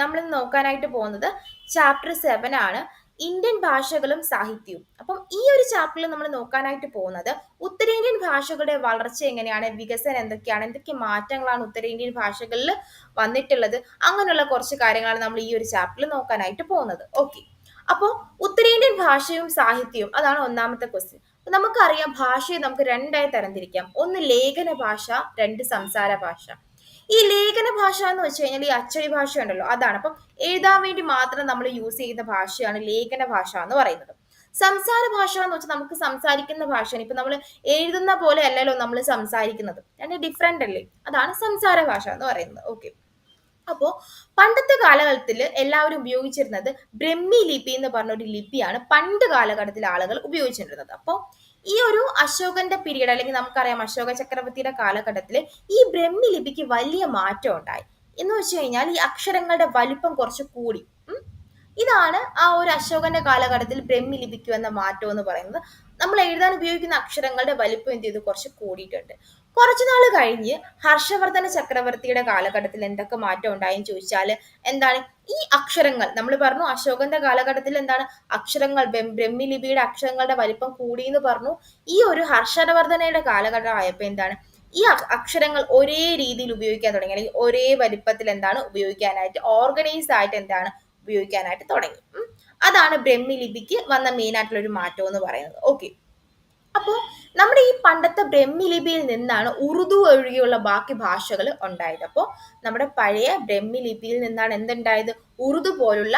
നമ്മൾ നോക്കാനായിട്ട് പോകുന്നത് ചാപ്റ്റർ സെവൻ ആണ്. ഇന്ത്യൻ ഭാഷകളും സാഹിത്യവും. അപ്പം ഈ ഒരു ചാപ്റ്ററിൽ നമ്മൾ നോക്കാനായിട്ട് പോകുന്നത് ഉത്തരേന്ത്യൻ ഭാഷകളുടെ വളർച്ച എങ്ങനെയാണ് വികസനം എന്തൊക്കെയാണ് എന്തൊക്കെ മാറ്റങ്ങളാണ് ഉത്തരേന്ത്യൻ ഭാഷകളിൽ വന്നിട്ടുള്ളത് അങ്ങനെയുള്ള കുറച്ച് കാര്യങ്ങളാണ് നമ്മൾ ഈ ഒരു ചാപ്റ്ററിൽ നോക്കാനായിട്ട് പോകുന്നത്. ഓക്കെ അപ്പോൾ ഉത്തരേന്ത്യൻ ഭാഷയും സാഹിത്യവും അതാണ് ഒന്നാമത്തെ ക്വസ്റ്റ്യൻ നമുക്കറിയാം ഭാഷയെ നമുക്ക് രണ്ടായി തരംതിരിക്കാം. ഒന്ന് ലേഖന ഭാഷ രണ്ട് സംസാര ഭാഷ. ഈ ലേഖന ഭാഷ എന്ന് വെച്ച് കഴിഞ്ഞാൽ ഈ അച്ചടി ഭാഷ ഉണ്ടല്ലോ അതാണ്. അപ്പം എഴുതാൻ വേണ്ടി മാത്രം നമ്മൾ യൂസ് ചെയ്യുന്ന ഭാഷയാണ് ലേഖന ഭാഷ എന്ന് പറയുന്നത്. സംസാര ഭാഷ എന്ന് വെച്ചാൽ നമുക്ക് സംസാരിക്കുന്ന ഭാഷയാണ്. ഇപ്പൊ നമ്മൾ എഴുതുന്ന പോലെ അല്ലല്ലോ നമ്മൾ സംസാരിക്കുന്നത്. രണ്ട് ഡിഫറെന്റ് അല്ലേ? അതാണ് സംസാര ഭാഷ എന്ന് പറയുന്നത്. ഓക്കെ അപ്പോൾ പണ്ടത്തെ കാലഘട്ടത്തിൽ എല്ലാവരും ഉപയോഗിച്ചിരുന്നത് ബ്രഹ്മി ലിപി എന്ന് പറഞ്ഞ ഒരു ലിപിയാണ് പണ്ട് കാലഘട്ടത്തിൽ ആളുകൾ ഉപയോഗിച്ചിരുന്നത്. അപ്പോൾ ഈ ഒരു അശോകന്റെ പീരീഡ് അല്ലെങ്കിൽ നമുക്കറിയാം അശോക ചക്രവർത്തിയുടെ കാലഘട്ടത്തിൽ ഈ ബ്രഹ്മി ലിപിക്ക് വലിയ മാറ്റം ഉണ്ടായി. എന്ന് വെച്ച് കഴിഞ്ഞാൽ ഈ അക്ഷരങ്ങളുടെ വലിപ്പം കുറച്ച് കൂടി. ഇതാണ് ആ ഒരു അശോകന്റെ കാലഘട്ടത്തിൽ ബ്രഹ്മി ലിപിക്ക് എന്ന മാറ്റം എന്ന് പറയുന്നത്. നമ്മൾ എഴുതാൻ ഉപയോഗിക്കുന്ന അക്ഷരങ്ങളുടെ വലിപ്പം എന്ത് ചെയ്തു? കുറച്ച് കൂടിയിട്ടുണ്ട്. കുറച്ചു നാൾ കഴിഞ്ഞ് ഹർഷവർദ്ധന ചക്രവർത്തിയുടെ കാലഘട്ടത്തിൽ എന്തൊക്കെ മാറ്റം ഉണ്ടായെന്ന് ചോദിച്ചാൽ എന്താണ്? ഈ അക്ഷരങ്ങൾ നമ്മൾ പറഞ്ഞു അശോകന്റെ കാലഘട്ടത്തിൽ എന്താണ്? അക്ഷരങ്ങൾ ബ്രഹ്മി ലിപിയുടെ അക്ഷരങ്ങളുടെ വലിപ്പം കൂടി എന്ന് പറഞ്ഞു. ഈ ഒരു ഹർഷവർദ്ധനയുടെ കാലഘട്ടം ആയപ്പോൾ എന്താണ്? ഈ അക്ഷരങ്ങൾ ഒരേ രീതിയിൽ ഉപയോഗിക്കാൻ തുടങ്ങി. അല്ലെങ്കിൽ ഒരേ വലിപ്പത്തിൽ എന്താണ്? ഉപയോഗിക്കാനായിട്ട് ഓർഗനൈസ് ആയിട്ട് എന്താണ്? ഉപയോഗിക്കാനായിട്ട് തുടങ്ങി. അതാണ് ബ്രഹ്മി ലിപിക്ക് വന്ന മെയിൻ ആയിട്ടുള്ള ഒരു മാറ്റം എന്ന് പറയുന്നത്. ഓക്കെ അപ്പോൾ നമ്മുടെ ഈ പണ്ടത്തെ ബ്രഹ്മി ലിപിയിൽ നിന്നാണ് ഉറുദു ഒഴികെയുള്ള ബാക്കി ഭാഷകൾ ഉണ്ടായത്. അപ്പോൾ നമ്മുടെ പഴയ ബ്രഹ്മി ലിപിയിൽ നിന്നാണ് എന്തുണ്ടായത്? ഉറുദു പോലുള്ള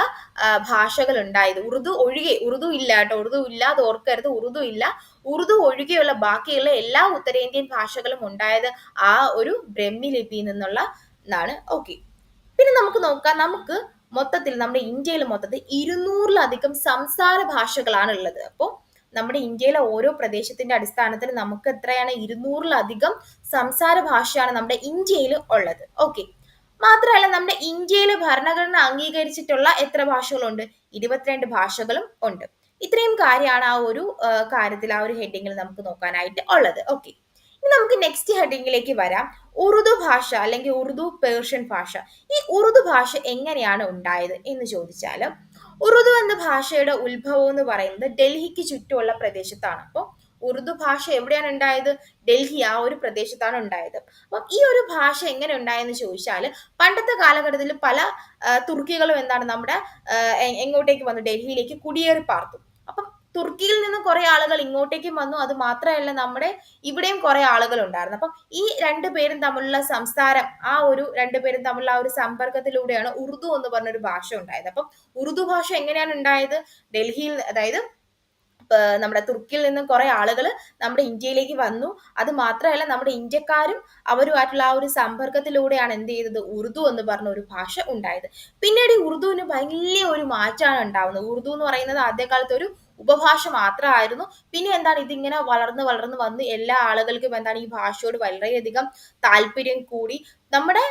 ഭാഷകൾ ഉണ്ടായത്. ഉറുദു ഒഴികെ ഉറുദു ഇല്ല കേട്ടോ. ഉറുദു ഇല്ലാതെ ഓർക്കരുത്. ഉറുദു ഇല്ല. ഉറുദു ഒഴികെയുള്ള ബാക്കിയുള്ള എല്ലാ ഉത്തരേന്ത്യൻ ഭാഷകളും ഉണ്ടായത് ആ ഒരു ബ്രഹ്മി ലിപിയിൽ നിന്നുള്ള എന്നാണ് ഓക്കെ പിന്നെ നമുക്ക് നോക്കാം. നമുക്ക് മൊത്തത്തിൽ നമ്മുടെ ഇന്ത്യയിൽ മൊത്തത്തിൽ ഇരുന്നൂറിലധികം സംസാര ഭാഷകളാണ് ഉള്ളത് അപ്പോൾ നമ്മുടെ ഇന്ത്യയിലെ ഓരോ പ്രദേശത്തിന്റെ അടിസ്ഥാനത്തിൽ നമുക്ക് എത്രയാണ്? ഇരുന്നൂറിലധികം സംസാര ഭാഷയാണ് നമ്മുടെ ഇന്ത്യയിൽ ഉള്ളത്. ഓക്കെ മാത്രമല്ല നമ്മുടെ ഇന്ത്യയിൽ ഭരണഘടന അംഗീകരിച്ചിട്ടുള്ള എത്ര ഭാഷകളുണ്ട്? ഇരുപത്തിരണ്ട് ഭാഷകളും ഉണ്ട്. ഇത്രയും കാര്യമാണ് ആ ഒരു കാര്യത്തിൽ ആ ഒരു ഹെഡിങ്ങിൽ നമുക്ക് നോക്കാനായിട്ട് ഉള്ളത്. ഓക്കെ ഇനി നമുക്ക് നെക്സ്റ്റ് ഹെഡിങ്ങിലേക്ക് വരാം. ഉറുദു ഭാഷ അല്ലെങ്കിൽ ഉറുദു പേർഷ്യൻ ഭാഷ. ഈ ഉറുദു ഭാഷ എങ്ങനെയാണ് ഉണ്ടായത് എന്ന് ചോദിച്ചാൽ ഉറുദു എന്ന ഭാഷയുടെ ഉത്ഭവം എന്ന് പറയുന്നത് ഡൽഹിക്ക് ചുറ്റുമുള്ള പ്രദേശത്താണ്. അപ്പോൾ ഉറുദു ഭാഷ എവിടെയാണ് ഉണ്ടായത്? ഡൽഹി ആ ഒരു പ്രദേശത്താണ് ഉണ്ടായത്. അപ്പം ഈ ഒരു ഭാഷ എങ്ങനെ ഉണ്ടായെന്ന് ചോദിച്ചാൽ പണ്ടത്തെ കാലഘട്ടത്തിൽ പല തുർക്കികളും എന്താണ് നമ്മുടെ എങ്ങോട്ടേക്ക് വന്നു? ഡൽഹിയിലേക്ക് കുടിയേറി പാർത്തു. തുർക്കിയിൽ നിന്ന് കുറെ ആളുകൾ ഇങ്ങോട്ടേക്കും വന്നു. അത് മാത്രമല്ല നമ്മുടെ ഇവിടെയും കുറെ ആളുകൾ ഉണ്ടായിരുന്നു. അപ്പം ഈ രണ്ടു പേരും തമ്മിലുള്ള സംസാരം ആ ഒരു രണ്ടുപേരും തമ്മിലുള്ള ആ ഒരു സമ്പർക്കത്തിലൂടെയാണ് ഉറുദു എന്ന് പറഞ്ഞൊരു ഭാഷ ഉണ്ടായത്. അപ്പം ഉറുദു ഭാഷ എങ്ങനെയാണ് ഉണ്ടായത്? ഡൽഹിയിൽ അതായത് നമ്മുടെ തുർക്കിയിൽ നിന്നും കുറെ ആളുകൾ നമ്മുടെ ഇന്ത്യയിലേക്ക് വന്നു. അത് മാത്രമല്ല നമ്മുടെ ഇന്ത്യക്കാരും അവരുമായിട്ടുള്ള ആ ഒരു സമ്പർക്കത്തിലൂടെയാണ് എന്ത് ചെയ്തത്? ഉറുദു എന്ന് പറഞ്ഞ ഒരു ഭാഷ ഉണ്ടായത്. പിന്നീട് ഉറുദുവിന് വലിയ ഒരു മാറ്റമാണ് ഉണ്ടാവുന്നത്. ഉറുദു എന്ന് പറയുന്നത് ആദ്യകാലത്ത് ഒരു ഉപഭാഷ മാത്രമായിരുന്നു. പിന്നെ എന്താണ് ഇതിങ്ങനെ വളർന്ന് വളർന്ന് വന്ന് എല്ലാ ആളുകൾക്കും എന്താണ് ഈ ഭാഷയോട് വളരെയധികം താല്പര്യം കൂടി. നമ്മുടെ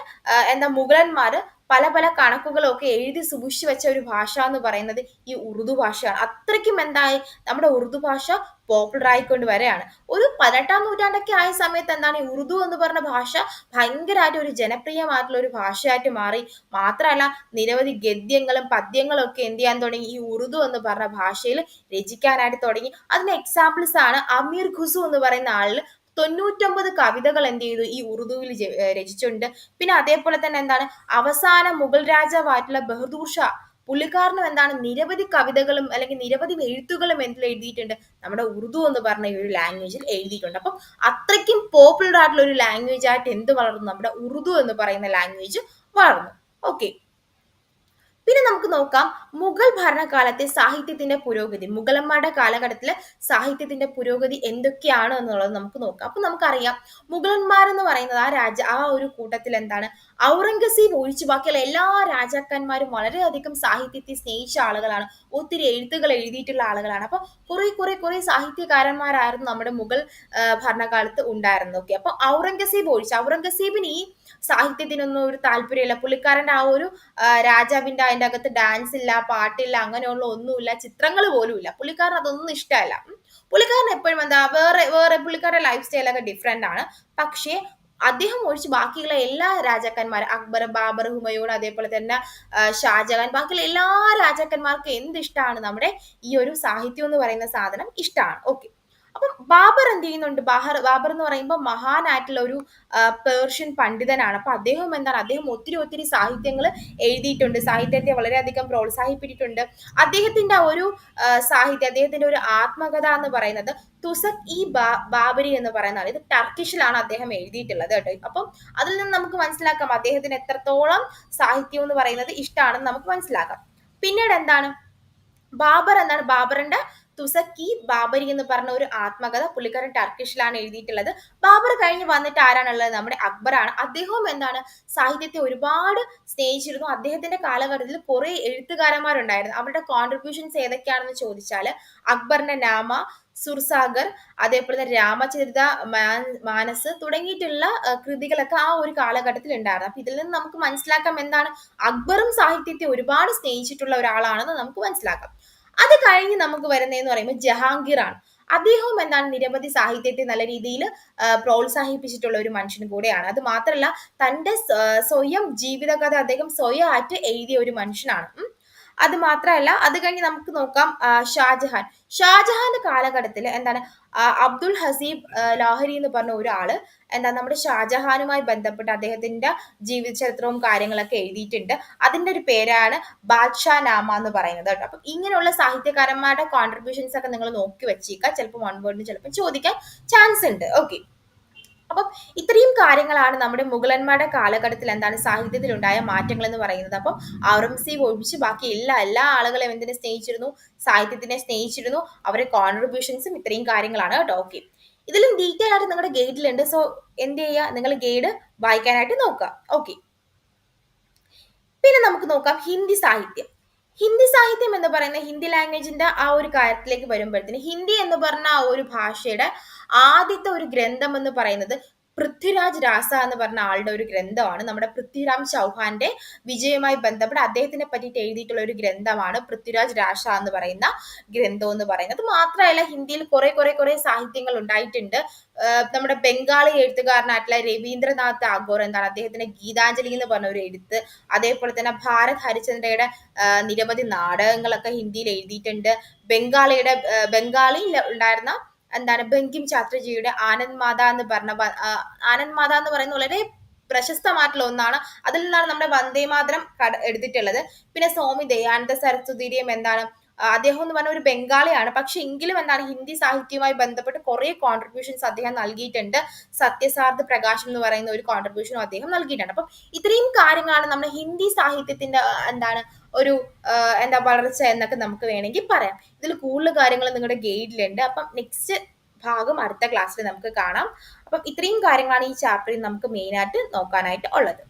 എന്താ മുഗളന്മാര് പല പല കണക്കുകളൊക്കെ എഴുതി സൂക്ഷിച്ചു വെച്ച ഒരു ഭാഷ എന്ന് പറയുന്നത് ഈ ഉറുദു ഭാഷയാണ്. അത്രയ്ക്കും എന്തായി? നമ്മുടെ ഉറുദു ഭാഷ പോപ്പുലർ ആയിക്കൊണ്ട് വരെയാണ്. ഒരു പതിനെട്ടാം നൂറ്റാണ്ടൊക്കെ ആയ സമയത്ത് എന്താണ് ഈ ഉറുദു എന്ന് പറഞ്ഞ ഭാഷ ഭയങ്കരമായിട്ട് ഒരു ജനപ്രിയമായിട്ടുള്ള ഒരു ഭാഷയായിട്ട് മാറി. മാത്രമല്ല നിരവധി ഗദ്യങ്ങളും പദ്യങ്ങളും ഒക്കെ എന്ത് ചെയ്യാൻ തുടങ്ങി? ഈ ഉറുദു എന്ന് പറഞ്ഞ ഭാഷയിൽ രചിക്കാനായിട്ട് തുടങ്ങി. അതിന് എക്സാമ്പിൾസ് ആണ് അമീർ ഖുസു എന്ന് പറയുന്ന ആളിൽ തൊണ്ണൂറ്റൊമ്പത് കവിതകൾ എന്ത് ചെയ്തു? ഈ ഉറുദുവിൽ രചിച്ചിട്ടുണ്ട്. പിന്നെ അതേപോലെ തന്നെ എന്താണ്? അവസാന മുഗൾ രാജാവായിട്ടുള്ള ബഹദൂർ ഷാ പുള്ളിക്കാരനും എന്താണ്? നിരവധി കവിതകളും അല്ലെങ്കിൽ നിരവധി എഴുത്തുകളും എന്തിൽ എഴുതിയിട്ടുണ്ട്. നമ്മുടെ ഉറുദു എന്ന് പറഞ്ഞ ഒരു ലാംഗ്വേജിൽ എഴുതിയിട്ടുണ്ട്. അപ്പം അത്രയ്ക്കും പോപ്പുലർ ആയിട്ടുള്ള ഒരു ലാംഗ്വേജ് ആയിട്ട് എന്ത് വളർന്നു? നമ്മുടെ ഉറുദു എന്ന് പറയുന്ന ലാംഗ്വേജ് വളർന്നു. ഓക്കെ പിന്നെ നമുക്ക് നോക്കാം മുഗൾ ഭരണകാലത്തെ സാഹിത്യത്തിന്റെ പുരോഗതി. മുഗളന്മാരുടെ കാലഘട്ടത്തിലെ സാഹിത്യത്തിന്റെ പുരോഗതി എന്തൊക്കെയാണ് എന്നുള്ളത് നമുക്ക് നോക്കാം. അപ്പൊ നമുക്കറിയാം മുഗളന്മാർ എന്ന് പറയുന്നത് ആ രാജ ആ ഒരു കൂട്ടത്തിൽ എന്താണ്? ഔറംഗസീബ് ഒഴിച്ചു ബാക്കിയുള്ള എല്ലാ രാജാക്കന്മാരും വളരെയധികം സാഹിത്യത്തെ സ്നേഹിച്ച ആളുകളാണ്. ഒത്തിരി എഴുത്തുകൾ എഴുതിയിട്ടുള്ള ആളുകളാണ്. അപ്പൊ കുറെ കുറെ കുറെ സാഹിത്യകാരന്മാരായിരുന്നു നമ്മുടെ മുഗൾ ഭരണകാലത്ത് ഉണ്ടായിരുന്നത്. ഓക്കെ. അപ്പൊ ഔറംഗസീബ് ഒഴിച്ച് ഔറംഗസീബിന് ഈ സാഹിത്യത്തിനൊന്നും ഒരു താല്പര്യമില്ല. പുള്ളിക്കാരന്റെ ആ ഒരു രാജാവിന്റെ അതിന്റെ അകത്ത് ഡാൻസ് ഇല്ല പാട്ടില്ല അങ്ങനെയുള്ള ഒന്നുമില്ല ചിത്രങ്ങൾ പോലും ഇല്ല. പുള്ളിക്കാരൻ അതൊന്നും ഇഷ്ടമല്ല. പുള്ളിക്കാരൻ എപ്പോഴും എന്താ വേറെ വേറെ പുള്ളിക്കാരുടെ ലൈഫ് സ്റ്റൈലൊക്കെ ഡിഫറെന്റ് ആണ്. പക്ഷേ അദ്ദേഹം ഒഴിച്ച് ബാക്കിയുള്ള എല്ലാ രാജാക്കന്മാരും അക്ബർ ബാബർ ഹുമയൂൺ അതേപോലെ തന്നെ ഷാജഹാൻ ബാക്കിയുള്ള എല്ലാ രാജാക്കന്മാർക്കും എന്ത് ഇഷ്ടമാണ്? നമ്മുടെ ഈ ഒരു സാഹിത്യം എന്ന് പറയുന്ന സാധനം ഇഷ്ടമാണ്. ഓക്കെ അപ്പം ബാബർ എന്ത് ചെയ്യുന്നുണ്ട്? ബാഹർ ബാബർ എന്ന് പറയുമ്പോൾ മഹാനായിട്ടുള്ള ഒരു പേർഷ്യൻ പണ്ഡിതനാണ്. അപ്പൊ അദ്ദേഹം എന്താണ്? അദ്ദേഹം ഒത്തിരി ഒത്തിരി സാഹിത്യങ്ങൾ എഴുതിയിട്ടുണ്ട്. സാഹിത്യത്തെ വളരെയധികം പ്രോത്സാഹിപ്പിച്ചിട്ടുണ്ട്. അദ്ദേഹത്തിന്റെ ഒരു സാഹിത്യം അദ്ദേഹത്തിന്റെ ഒരു ആത്മകഥ എന്ന് പറയുന്നത് തുസക് ഇ ബാബരി എന്ന് പറയുന്ന ഇത് ടർക്കിഷിലാണ് അദ്ദേഹം എഴുതിയിട്ടുള്ളത് കേട്ടോ. അപ്പം അതിൽ നിന്ന് നമുക്ക് മനസ്സിലാക്കാം അദ്ദേഹത്തിന് എത്രത്തോളം സാഹിത്യം എന്ന് പറയുന്നത് ഇഷ്ടമാണെന്ന് നമുക്ക് മനസ്സിലാക്കാം. പിന്നീട് എന്താണ്? ബാബർ എന്താണ്? ബാബറിന്റെ തുസക്കി ബാബരി എന്ന് പറഞ്ഞ ഒരു ആത്മകഥ പുള്ളിക്കാരൻ ടർക്കിഷിലാണ് എഴുതിയിട്ടുള്ളത്. ബാബർ കഴിഞ്ഞ് വന്നിട്ട് ആരാണുള്ളത്? നമ്മുടെ അക്ബറാണ്. അദ്ദേഹവും എന്താണ്? സാഹിത്യത്തെ ഒരുപാട് സ്നേഹിച്ചിരുന്നു. അദ്ദേഹത്തിന്റെ കാലഘട്ടത്തിൽ കുറെ എഴുത്തുകാരന്മാരുണ്ടായിരുന്നു. അവരുടെ കോൺട്രിബ്യൂഷൻസ് ഏതൊക്കെയാണെന്ന് ചോദിച്ചാൽ അക്ബറിന്റെ നാമ സുർസാഗർ അതേപോലെ തന്നെ രാമചരിത മാനസ് തുടങ്ങിയിട്ടുള്ള കൃതികളൊക്കെ ആ ഒരു കാലഘട്ടത്തിൽ ഉണ്ടായിരുന്നു. അപ്പൊ ഇതിൽ നിന്ന് നമുക്ക് മനസ്സിലാക്കാം എന്താണ്? അക്ബറും സാഹിത്യത്തെ ഒരുപാട് സ്നേഹിച്ചിട്ടുള്ള ഒരാളാണെന്ന് നമുക്ക് മനസ്സിലാക്കാം. അത് കഴിഞ്ഞ് നമുക്ക് വരുന്നതെന്ന് പറയുമ്പോൾ ജഹാംഗീർ ആണ്. അദ്ദേഹവും എന്താണ് നിരവധി സാഹിത്യത്തെ നല്ല രീതിയിൽ പ്രോത്സാഹിപ്പിച്ചിട്ടുള്ള ഒരു മനുഷ്യൻ കൂടെയാണ്. അത് മാത്രമല്ല തന്റെ സ്വയം ജീവിതകഥ അദ്ദേഹം സ്വയമായിട്ട് എഴുതിയ ഒരു മനുഷ്യനാണ്. അത് മാത്രമല്ല അത് കഴിഞ്ഞ് നമുക്ക് നോക്കാം ഷാജഹാൻ. ഷാജഹാന്റെ കാലഘട്ടത്തിൽ എന്താണ് അബ്ദുൾ ഹസീബ് ലാഹരി എന്ന് പറഞ്ഞ ഒരാൾ എന്താ നമ്മുടെ ഷാജഹാനുമായി ബന്ധപ്പെട്ട് അദ്ദേഹത്തിന്റെ ജീവിതചരിത്രവും കാര്യങ്ങളൊക്കെ എഴുതിയിട്ടുണ്ട്. അതിന്റെ ഒരു പേരാണ് ബാദ്ഷാ നാമ എന്ന് പറയുന്നത് കേട്ടോ. അപ്പം ഇങ്ങനെയുള്ള സാഹിത്യകാരന്മാരുടെ കോൺട്രിബ്യൂഷൻസ് ഒക്കെ നിങ്ങൾ നോക്കി വെച്ചേക്കുക ചിലപ്പോൾ വൺ വേർഡിന് ചിലപ്പോൾ ചോദിക്കാൻ ചാൻസ് ഉണ്ട്. ഓക്കെ അപ്പം ഇത്രയും കാര്യങ്ങളാണ് നമ്മുടെ മുഗളന്മാരുടെ കാലഘട്ടത്തിൽ എന്താണ് സാഹിത്യത്തിൽ ഉണ്ടായ മാറ്റങ്ങൾ എന്ന് പറയുന്നത്. അപ്പം ഔറംഗസീബ് ഒഴിച്ച് ബാക്കി എല്ലാ എല്ലാ ആളുകളെയും എന്തിനെ സ്നേഹിച്ചിരുന്നു? സാഹിത്യത്തിനെ സ്നേഹിച്ചിരുന്നു. അവരുടെ കോൺട്രിബ്യൂഷൻസും ഇത്രയും കാര്യങ്ങളാണ് കേട്ടോ. ഓക്കെ ഇതിലും ഡീറ്റെയിൽ ആയിട്ട് നിങ്ങളുടെ ഗൈഡിലുണ്ട് സോ എന്ത് ചെയ്യുക? നിങ്ങൾ ഗൈഡ് വായിക്കാനായിട്ട് നോക്കുക. ഓക്കെ പിന്നെ നമുക്ക് നോക്കാം ഹിന്ദി സാഹിത്യം. ഹിന്ദി സാഹിത്യം എന്ന് പറയുന്ന ഹിന്ദി ലാംഗ്വേജിന്റെ ആ ഒരു കാര്യത്തിലേക്ക് വരുമ്പോഴത്തേന് ഹിന്ദി എന്ന് പറഞ്ഞ ആ ഒരു ഭാഷയുടെ ആദ്യത്തെ ഒരു ഗ്രന്ഥം എന്ന് പറയുന്നത് പൃഥ്വിരാജ് രാസ എന്ന് പറഞ്ഞ ആളുടെ ഒരു ഗ്രന്ഥമാണ്. നമ്മുടെ പൃഥ്വിരാം ചൗഹാന്റെ വിജയവുമായി ബന്ധപ്പെട്ട് അദ്ദേഹത്തിനെ പറ്റിയിട്ട് എഴുതിയിട്ടുള്ള ഒരു ഗ്രന്ഥമാണ് പൃഥ്വിരാജ് രാസ എന്ന് പറയുന്ന ഗ്രന്ഥം എന്ന് പറയുന്നത്. മാത്രമല്ല ഹിന്ദിയിൽ കുറെ കുറെ കുറെ സാഹിത്യങ്ങൾ ഉണ്ടായിട്ടുണ്ട്. നമ്മുടെ ബംഗാളി എഴുത്തുകാരനായിട്ടുള്ള രവീന്ദ്രനാഥ് ടാഗോർ എന്താണ് അദ്ദേഹത്തിന്റെ ഗീതാഞ്ജലി എന്ന് പറഞ്ഞ ഒരു എഴുത്ത്. അതേപോലെ തന്നെ ഭാരത് ഹരിചന്ദ്രയുടെ നിരവധി നാടകങ്ങളൊക്കെ ഹിന്ദിയിൽ എഴുതിയിട്ടുണ്ട്. ബംഗാളിയുടെ ബംഗാളിയിൽ ഉണ്ടായിരുന്ന എന്താണ് ബങ്കിം ചാറ്റർജിയുടെ ആനന്ദ് മാത എന്ന് പറഞ്ഞ ആനന്ദ് മാത എന്ന് പറയുന്ന വളരെ പ്രശസ്തമായിട്ടുള്ള ഒന്നാണ്. അതിൽ നിന്നാണ് നമ്മുടെ വന്ദേ മാതരം എടുത്തിട്ടുള്ളത്. പിന്നെ സ്വാമി ദയാനന്ദ സരസ്വതിയുടെയും എന്താണ് അദ്ദേഹം എന്ന് പറഞ്ഞ ഒരു ബംഗാളിയാണ്. പക്ഷെ എങ്കിലും എന്താണ് ഹിന്ദി സാഹിത്യവുമായി ബന്ധപ്പെട്ട് കുറെ കോൺട്രിബ്യൂഷൻസ് അദ്ദേഹം നൽകിയിട്ടുണ്ട്. സത്യസാർദ്ധ പ്രകാശം എന്ന് പറയുന്ന ഒരു കോൺട്രിബ്യൂഷനും അദ്ദേഹം നൽകിയിട്ടുണ്ട്. അപ്പം ഇത്രയും കാര്യങ്ങളാണ് നമ്മുടെ ഹിന്ദി സാഹിത്യത്തിന്റെ എന്താണ് ഒരു എന്താ വളർച്ച എന്നൊക്കെ നമുക്ക് വേണമെങ്കിൽ പറയാം. ഇതിൽ കൂടുതൽ കാര്യങ്ങൾ നിങ്ങളുടെ ഗൈഡിലുണ്ട്. അപ്പം നെക്സ്റ്റ് ഭാഗം അടുത്ത ക്ലാസ്സിൽ നമുക്ക് കാണാം. അപ്പം ഇത്രയും കാര്യങ്ങളാണ് ഈ ചാപ്റ്ററിൽ നമുക്ക് മെയിനായിട്ട് നോക്കാനായിട്ട് ഉള്ളത്.